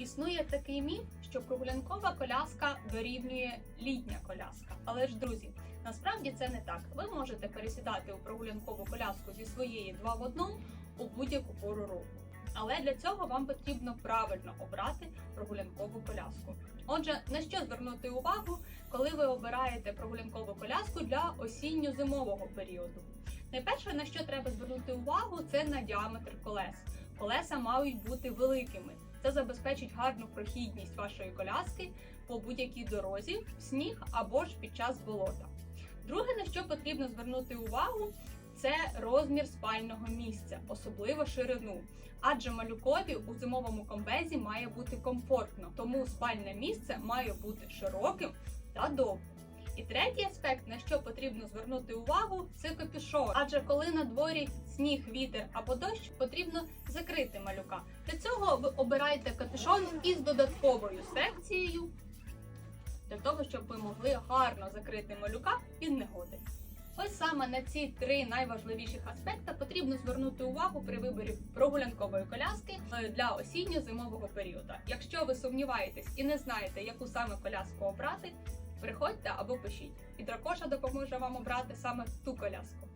Існує такий міф, що прогулянкова коляска дорівнює літня коляска. Але ж, друзі, насправді це не так. Ви можете пересідати у прогулянкову коляску зі своєї 2 в 1 у будь-яку пору року. Але для цього вам потрібно правильно обрати прогулянкову коляску. Отже, на що звернути увагу, коли ви обираєте прогулянкову коляску для осінньо-зимового періоду? Найперше, на що треба звернути увагу, це на діаметр колес. Колеса мають бути великими. Це забезпечить гарну прохідність вашої коляски по будь-якій дорозі, в сніг або ж під час болота. Друге, на що потрібно звернути увагу, це розмір спального місця, особливо ширину. Адже малюкові у зимовому комбезі має бути комфортно, тому спальне місце має бути широким та довгим. І третій аспект, на що потрібно звернути увагу, це капюшон. Адже коли на дворі сніг, вітер або дощ, потрібно закрити малюка. Для цього ви обираєте капюшон із додатковою секцією, для того, щоб ви могли гарно закрити малюка від негоди. Ось саме на ці три найважливіших аспекти потрібно звернути увагу при виборі прогулянкової коляски для осінньо-зимового періоду. Якщо ви сумніваєтесь і не знаєте, яку саме коляску обрати, приходьте або пишіть, і дракоша допоможе вам обрати саме ту коляску.